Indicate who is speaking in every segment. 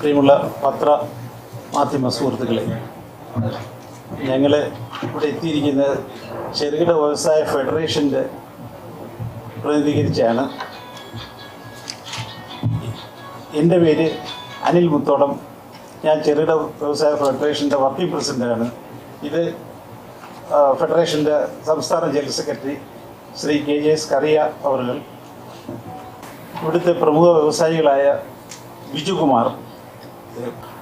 Speaker 1: പ്രിയമുള്ള പത്ര മാധ്യമ സുഹൃത്തുക്കളെ ഞങ്ങൾ ഇവിടെ എത്തിയിരിക്കുന്നത് ചെറുകിട വ്യവസായ ഫെഡറേഷന്റെ പ്രതിനിധീകരിച്ചാണ് എന്റെ പേര് അനിൽ മുത്തോടം. ഞാൻ ചെറുകിട വ്യവസായ ഫെഡറേഷന്റെ വർക്കിംഗ് പ്രസിഡന്റാണ് ഇത് ഫെഡറേഷന്റെ സംസ്ഥാന general secretary Shri K J S Kariya അവർ ഇവിടുത്തെ പ്രമുഖ വ്യവസായികളായ Bijukumar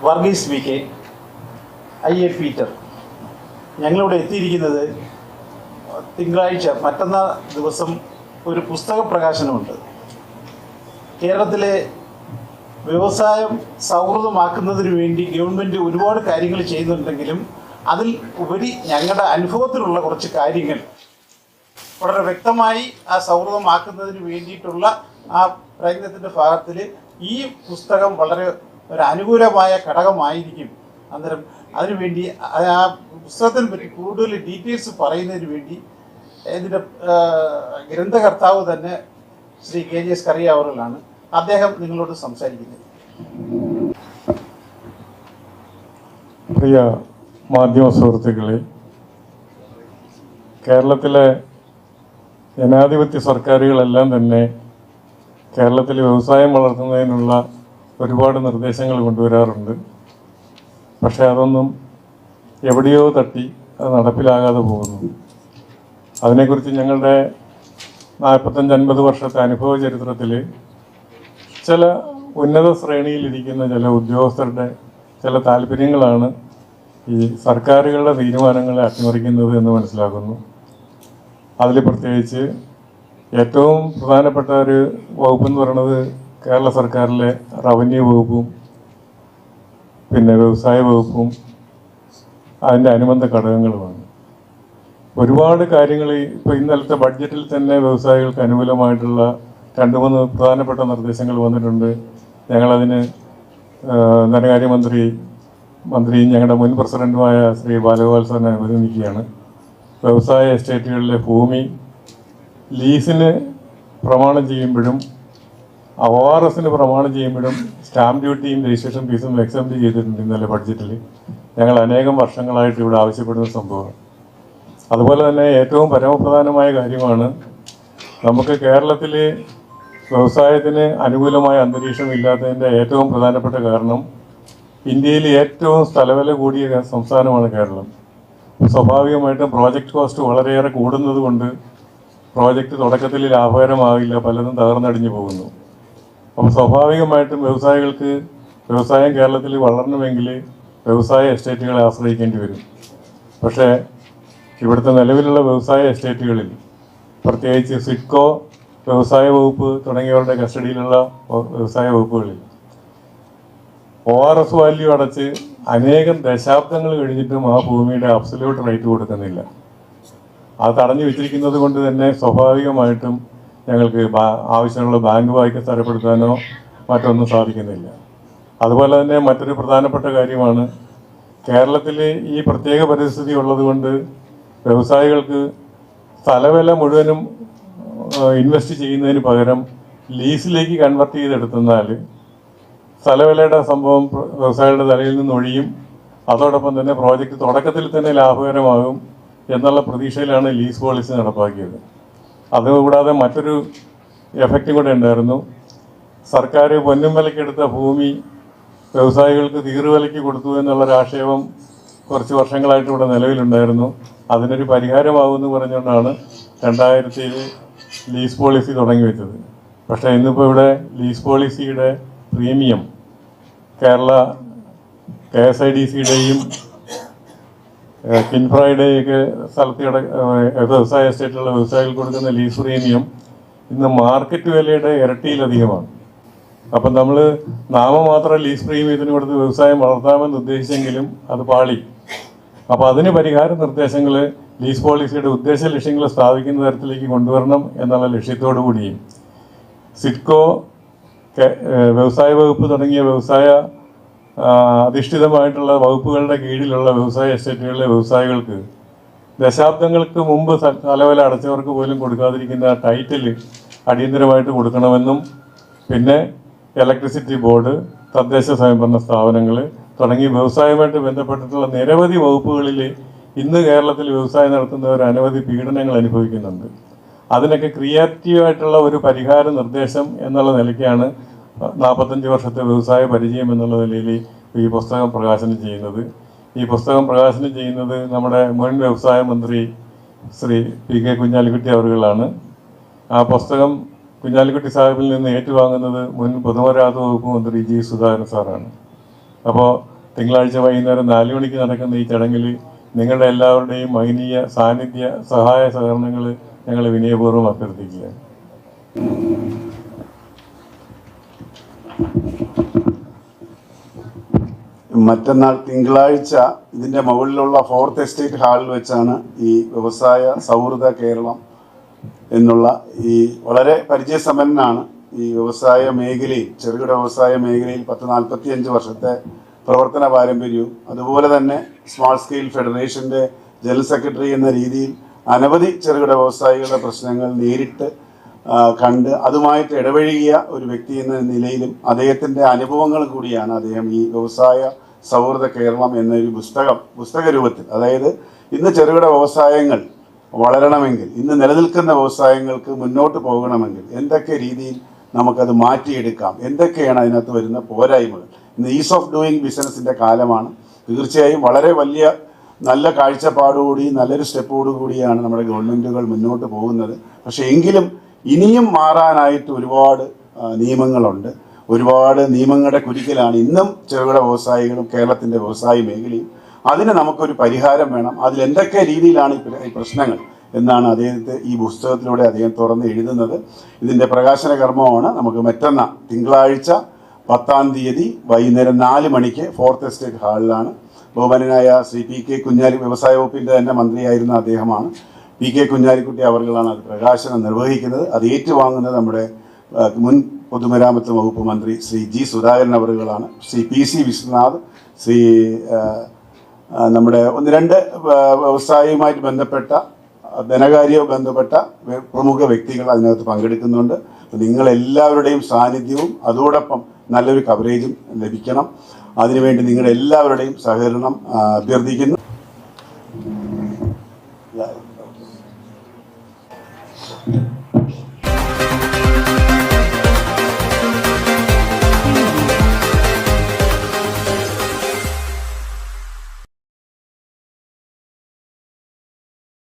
Speaker 1: Varghese V K I A Peter. ഞങ്ങളിവിടെ എത്തിയിരിക്കുന്നത് തിങ്കളാഴ്ച മറ്റന്നാൾ ദിവസം ഒരു പുസ്തക പ്രകാശനമുണ്ട്. കേരളത്തിലെ വ്യവസായം സൗഹൃദമാക്കുന്നതിന് വേണ്ടി ഗവൺമെന്റ് ഒരുപാട് കാര്യങ്ങൾ ചെയ്യുന്നുണ്ടെങ്കിലും അതിൽ ഉപരി ഞങ്ങളുടെ അനുഭവത്തിലുള്ള കുറച്ച് കാര്യങ്ങൾ വളരെ വ്യക്തമായി ആ സൗഹൃദമാക്കുന്നതിന് വേണ്ടിയിട്ടുള്ള ആ പ്രയത്നത്തിന്റെ ഭാഗത്തിൽ ഈ പുസ്തകം വളരെ ഒരു അനുകൂലമായ ഘടകമായിരിക്കും. അന്നേരം അതിനുവേണ്ടി ആ പുസ്തകത്തിനെ പറ്റി കൂടുതൽ ഡീറ്റെയിൽസ് പറയുന്നതിന് വേണ്ടി ഇതിന്റെ ഗ്രന്ഥകർത്താവ് തന്നെ ശ്രീ കെ ജി എസ് കറിയ അവറുകളാണ്. അദ്ദേഹം നിങ്ങളോട് സംസാരിക്കുന്നത്.
Speaker 2: പ്രിയ മാധ്യമ സുഹൃത്തുക്കളെ കേരളത്തിലെ ജനാധിപത്യ സർക്കാരുകളെല്ലാം തന്നെ കേരളത്തിൽ വ്യവസായം വളർത്തുന്നതിനുള്ള ഒരുപാട് നിർദ്ദേശങ്ങൾ കൊണ്ടുവരാറുണ്ട്. പക്ഷേ അതൊന്നും എവിടെയോ തട്ടി അത് നടപ്പിലാകാതെ പോകുന്നു. അതിനെക്കുറിച്ച് ഞങ്ങളുടെ നാൽപ്പത്തഞ്ച് അൻപത് വർഷത്തെ അനുഭവ ചരിത്രത്തിൽ ചില ഉന്നത ശ്രേണിയിലിരിക്കുന്ന ചില ഉദ്യോഗസ്ഥരുടെ ചില താല്പര്യങ്ങളാണ് ഈ സർക്കാരുകളുടെ തീരുമാനങ്ങളെ അട്ടിമറിക്കുന്നത് എന്ന് മനസ്സിലാക്കുന്നു. അതിൽ പ്രത്യേകിച്ച് ഏറ്റവും പ്രധാനപ്പെട്ട ഒരു വകുപ്പ് എന്ന് പറയുന്നത് കേരള സർക്കാരിലെ റവന്യൂ വകുപ്പും പിന്നെ വ്യവസായ വകുപ്പും അതിന്റെ അനുബന്ധ ഘടകങ്ങളുമാണ്. ഒരുപാട് കാര്യങ്ങൾ ഇപ്പോൾ ഇന്നലത്തെ ബഡ്ജറ്റിൽ തന്നെ വ്യവസായികൾക്ക് അനുകൂലമായിട്ടുള്ള രണ്ട് മൂന്ന് പ്രധാനപ്പെട്ട നിർദ്ദേശങ്ങൾ വന്നിട്ടുണ്ട്. ഞങ്ങളതിന് ധനകാര്യമന്ത്രി മന്ത്രിയും ഞങ്ങളുടെ മുൻ പ്രസിഡന്റുമായ ശ്രീ ബാലഗോപാൽ സാറിനെ അഭിനന്ദിക്കുകയാണ്. വ്യവസായ എസ്റ്റേറ്റുകളിലെ ഭൂമി ലീസിന് പ്രമാണം ചെയ്യുമ്പോഴും ഒ ആർ എസിന് പ്രമാണം ചെയ്യുമ്പോഴും സ്റ്റാമ്പ് ഡ്യൂട്ടിയും രജിസ്ട്രേഷൻ ഫീസും എക്സംപ്റ്റ് ചെയ്തിട്ടുണ്ട് ഇന്നലെ ബഡ്ജറ്റിൽ ഞങ്ങൾ അനേകം വർഷങ്ങളായിട്ട് ഇവിടെ ആവശ്യപ്പെടുന്ന സംഭവമാണ്. അതുപോലെ തന്നെ ഏറ്റവും പരമപ്രധാനമായ കാര്യമാണ് നമുക്ക് കേരളത്തിൽ വ്യവസായത്തിന് അനുകൂലമായ അന്തരീക്ഷം ഇല്ലാത്തതിന്റെ ഏറ്റവും പ്രധാനപ്പെട്ട കാരണം ഇന്ത്യയിൽ ഏറ്റവും സ്ഥലവില കൂടിയ സംസ്ഥാനമാണ് കേരളം. സ്വാഭാവികമായിട്ടും പ്രോജക്റ്റ് കോസ്റ്റ് വളരെയേറെ കൂടുന്നത് കൊണ്ട് പ്രോജക്റ്റ് തുടക്കത്തിൽ ലാഭകരമാവില്ല പലതും തകർന്നടിഞ്ഞു പോകുന്നു. അപ്പോൾ സ്വാഭാവികമായിട്ടും വ്യവസായികൾക്ക് വ്യവസായം കേരളത്തിൽ വളരണമെങ്കിൽ വ്യവസായ എസ്റ്റേറ്റുകളെ ആശ്രയിക്കേണ്ടി വരും. പക്ഷേ ഇവിടുത്തെ നിലവിലുള്ള വ്യവസായ എസ്റ്റേറ്റുകളിൽ പ്രത്യേകിച്ച് സിഡ്കോ വ്യവസായ വകുപ്പ് തുടങ്ങിയവരുടെ കസ്റ്റഡിയിലുള്ള വ്യവസായ വകുപ്പുകളിൽ ഒ ആർ എസ് വാല്യൂ അടച്ച് അനേകം ദശാബ്ദങ്ങൾ കഴിഞ്ഞിട്ടും ആ ഭൂമിയുടെ അബ്സല്യൂട്ട് റേറ്റ് കൊടുക്കുന്നില്ല. അത് തടഞ്ഞു വെച്ചിരിക്കുന്നത് കൊണ്ട് തന്നെ സ്വാഭാവികമായിട്ടും ഞങ്ങൾക്ക് ആവശ്യമുള്ള ബാങ്ക് വായ്പ സ്ഥലപ്പെടുത്താനോ മറ്റൊന്നും സാധിക്കുന്നില്ല. അതുപോലെ തന്നെ മറ്റൊരു പ്രധാനപ്പെട്ട കാര്യമാണ് കേരളത്തിൽ ഈ പ്രത്യേക പരിസ്ഥിതി ഉള്ളതുകൊണ്ട് വ്യവസായികൾക്ക് സ്ഥലവില മുഴുവനും ഇൻവെസ്റ്റ് ചെയ്യുന്നതിന് പകരം ലീസിലേക്ക് കൺവെർട്ട് ചെയ്തെടുത്തെന്നാൽ സ്ഥലവിലയുടെ സംഭവം വ്യവസായികളുടെ തലയിൽ നിന്ന് ഒഴിയും അതോടൊപ്പം തന്നെ പ്രോജക്റ്റ് തുടക്കത്തിൽ തന്നെ ലാഭകരമാകും എന്നുള്ള പ്രതീക്ഷയിലാണ് ലീസ് പോളിസി നടപ്പാക്കിയത്. അതുകൂടാതെ മറ്റൊരു എഫക്റ്റും കൂടെ ഉണ്ടായിരുന്നു. സർക്കാർ പൊന്നും വിലക്കെടുത്ത ഭൂമി വ്യവസായികൾക്ക് തീർവിലയ്ക്ക് കൊടുത്തു എന്നുള്ളൊരു ആക്ഷേപം കുറച്ച് വർഷങ്ങളായിട്ട് ഇവിടെ നിലവിലുണ്ടായിരുന്നു. അതിനൊരു പരിഹാരമാകുമെന്ന് പറഞ്ഞുകൊണ്ടാണ് രണ്ടായിരത്തി ലീസ് പോളിസി തുടങ്ങി വെച്ചത്. പക്ഷേ ഇന്നിപ്പോൾ ഇവിടെ ലീസ് പോളിസിയുടെ premium Kerala K S I D സിയുടെയും കിൻഫ്രയുടെയൊക്കെ സ്ഥലത്ത് കിട ഏഹ് വ്യവസായ എസ്റ്റേറ്റുള്ള വ്യവസായികൾ കൊടുക്കുന്ന ലീസ് പ്രീമിയം ഇന്ന് മാർക്കറ്റ് വിലയുടെ ഇരട്ടിയിലധികമാണ് അപ്പം നമ്മൾ നാമമാത്ര ലീസ് പ്രീമിയത്തിന് കൊടുത്ത് വ്യവസായം വളർത്താമെന്ന് ഉദ്ദേശിച്ചെങ്കിലും അത് പാളി. അപ്പോൾ അതിന് പരിഹാര നിർദ്ദേശങ്ങൾ ലീസ് പോളിസിയുടെ ഉദ്ദേശ ലക്ഷ്യങ്ങൾ സ്ഥാപിക്കുന്ന തരത്തിലേക്ക് കൊണ്ടുവരണം എന്നുള്ള ലക്ഷ്യത്തോടു കൂടിയും. സിറ്റ്കോ വ്യവസായ വകുപ്പ് തുടങ്ങിയ വ്യവസായ അധിഷ്ഠിതമായിട്ടുള്ള വകുപ്പുകളുടെ കീഴിലുള്ള വ്യവസായ എസ്റ്റേറ്റുകളിലെ വ്യവസായികൾക്ക് ദശാബ്ദങ്ങൾക്ക് മുമ്പ് സ്ഥലവില അടച്ചവർക്ക് പോലും കൊടുക്കാതിരിക്കുന്ന ടൈറ്റിൽ അടിയന്തരമായിട്ട് കൊടുക്കണമെന്നും പിന്നെ ഇലക്ട്രിസിറ്റി ബോർഡ് തദ്ദേശ സ്വയംഭരണ സ്ഥാപനങ്ങൾ തുടങ്ങി വ്യവസായവുമായിട്ട് ബന്ധപ്പെട്ടിട്ടുള്ള നിരവധി വകുപ്പുകളിൽ ഇന്ന് കേരളത്തിൽ വ്യവസായം നടത്തുന്നവർ അനവധി പീഡനങ്ങൾ അനുഭവിക്കുന്നുണ്ട്. അതിനൊക്കെ ക്രിയേറ്റീവായിട്ടുള്ള ഒരു പരിഹാര നിർദ്ദേശം എന്നുള്ള നിലയ്ക്കാണ് നാൽപ്പത്തഞ്ച് വർഷത്തെ വ്യവസായ പരിചയം എന്നുള്ള നിലയിൽ ഈ പുസ്തകം പ്രകാശനം ചെയ്യുന്നത്. ഈ പുസ്തകം പ്രകാശനം ചെയ്യുന്നത് നമ്മുടെ മുൻ വ്യവസായ മന്ത്രി ശ്രീ പി കെ കുഞ്ഞാലിക്കുട്ടി അവറുകളാണ് ആ പുസ്തകം കുഞ്ഞാലിക്കുട്ടി സാഹിബിൽ നിന്ന് ഏറ്റുവാങ്ങുന്നത് മുൻ പൊതുമരാമത്ത് വകുപ്പ് മന്ത്രി ജി സുധാകരൻ സാറാണ്. അപ്പോൾ തിങ്കളാഴ്ച വൈകുന്നേരം നാല് മണിക്ക് നടക്കുന്ന ഈ ചടങ്ങിൽ നിങ്ങളുടെ എല്ലാവരുടെയും മൈനീയ സാന്നിധ്യ സഹായ സഹകരണങ്ങൾ ഞങ്ങൾ വിനയപൂർവം അഭ്യർത്ഥിക്കുകയാണ്.
Speaker 3: മറ്റന്നാൾ തിങ്കളാഴ്ച ഇതിന്റെ മുകളിലുള്ള ഫോർത്ത് എസ്റ്റേറ്റ് ഹാളിൽ വെച്ചാണ് ഈ വ്യവസായ സൗഹൃദ കേരളം എന്നുള്ള ഈ വളരെ പരിചയസമ്പന്നനാണ് ഈ വ്യവസായ മേഖലയിൽ ചെറുകിട വ്യവസായ മേഖലയിൽ പത്ത് നാൽപ്പത്തി അഞ്ച് വർഷത്തെ പ്രവർത്തന പാരമ്പര്യവും അതുപോലെ തന്നെ സ്മാൾ സ്കെയിൽ ഫെഡറേഷന്റെ ജനറൽ സെക്രട്ടറി എന്ന രീതിയിൽ അനവധി ചെറുകിട വ്യവസായികളുടെ പ്രശ്നങ്ങൾ നേരിട്ട് കണ്ട് അതുമായിട്ട് ഇടപഴകിയ ഒരു വ്യക്തി എന്ന നിലയിലും അദ്ദേഹത്തിന്റെ അനുഭവങ്ങൾ കൂടിയാണ് അദ്ദേഹം ഈ വ്യവസായ സൗഹൃദ കേരളം എന്നൊരു പുസ്തകം പുസ്തക രൂപത്തിൽ അതായത് ഇന്ന് ചെറുകിട വ്യവസായങ്ങൾ വളരണമെങ്കിൽ ഇന്ന് നിലനിൽക്കുന്ന വ്യവസായങ്ങൾക്ക് മുന്നോട്ട് പോകണമെങ്കിൽ എന്തൊക്കെ രീതിയിൽ നമുക്കത് മാറ്റിയെടുക്കാം എന്തൊക്കെയാണ് അതിനകത്ത് വരുന്ന പോരായ്മകൾ. ഇന്ന് ഈസ് ഓഫ് ഡൂയിങ് ബിസിനസിന്റെ കാലമാണ്. തീർച്ചയായും വളരെ വലിയ നല്ല കാഴ്ചപ്പാടുകൂടി നല്ലൊരു സ്റ്റെപ്പോടു കൂടിയാണ് നമ്മുടെ ഗവൺമെന്റുകൾ മുന്നോട്ട് പോകുന്നത്. പക്ഷേ എങ്കിലും ഇനിയും മാറാനായിട്ട് ഒരുപാട് നിയമങ്ങളുണ്ട്. ഒരുപാട് നിയമങ്ങളുടെ കുരുക്കിലാണ്. ഇന്നും ചെറുകിട വ്യവസായികളും കേരളത്തിന്റെ വ്യവസായ മേഖലയും അതിന് നമുക്കൊരു പരിഹാരം വേണം. അതിൽ എന്തൊക്കെ രീതിയിലാണ് ഈ പ്രശ്നങ്ങൾ എന്നാണ് അദ്ദേഹത്തെ ഈ പുസ്തകത്തിലൂടെ അദ്ദേഹം തുറന്ന് എഴുതുന്നത്. ഇതിന്റെ പ്രകാശന കർമ്മമാണ്. നമുക്ക് മറ്റന്ന തിങ്കളാഴ്ച പത്താം തീയതി വൈകുന്നേരം നാല് മണിക്ക് ഫോർത്ത് എസ്റ്റേറ്റ് ഹാളിലാണ്. ബഹുമാനായ ശ്രീ പി കെ കുഞ്ഞാലി വ്യവസായ വകുപ്പിന്റെ തന്നെ മന്ത്രിയായിരുന്ന അദ്ദേഹമാണ്. പി കെ കുഞ്ഞാലിക്കുട്ടി അവർകളാണ് അത് പ്രകാശനം നിർവഹിക്കുന്നത്. അത് ഏറ്റുവാങ്ങുന്നത് നമ്മുടെ മുൻ പൊതുമരാമത്ത് വകുപ്പ് മന്ത്രി ശ്രീ ജി സുധാകരൻ അവറുകളാണ്. ശ്രീ പി സി വിശ്വനാഥ് ശ്രീ നമ്മുടെ ഒന്ന് രണ്ട് വ്യവസായവുമായിട്ട് ബന്ധപ്പെട്ട ധനകാര്യവും ബന്ധപ്പെട്ട പ്രമുഖ വ്യക്തികൾ അതിനകത്ത് പങ്കെടുക്കുന്നുണ്ട്. നിങ്ങളെല്ലാവരുടെയും സാന്നിധ്യവും അതോടൊപ്പം നല്ലൊരു കവറേജും ലഭിക്കണം. അതിനുവേണ്ടി നിങ്ങളെല്ലാവരുടെയും സഹകരണം അഭ്യർത്ഥിക്കുന്നു.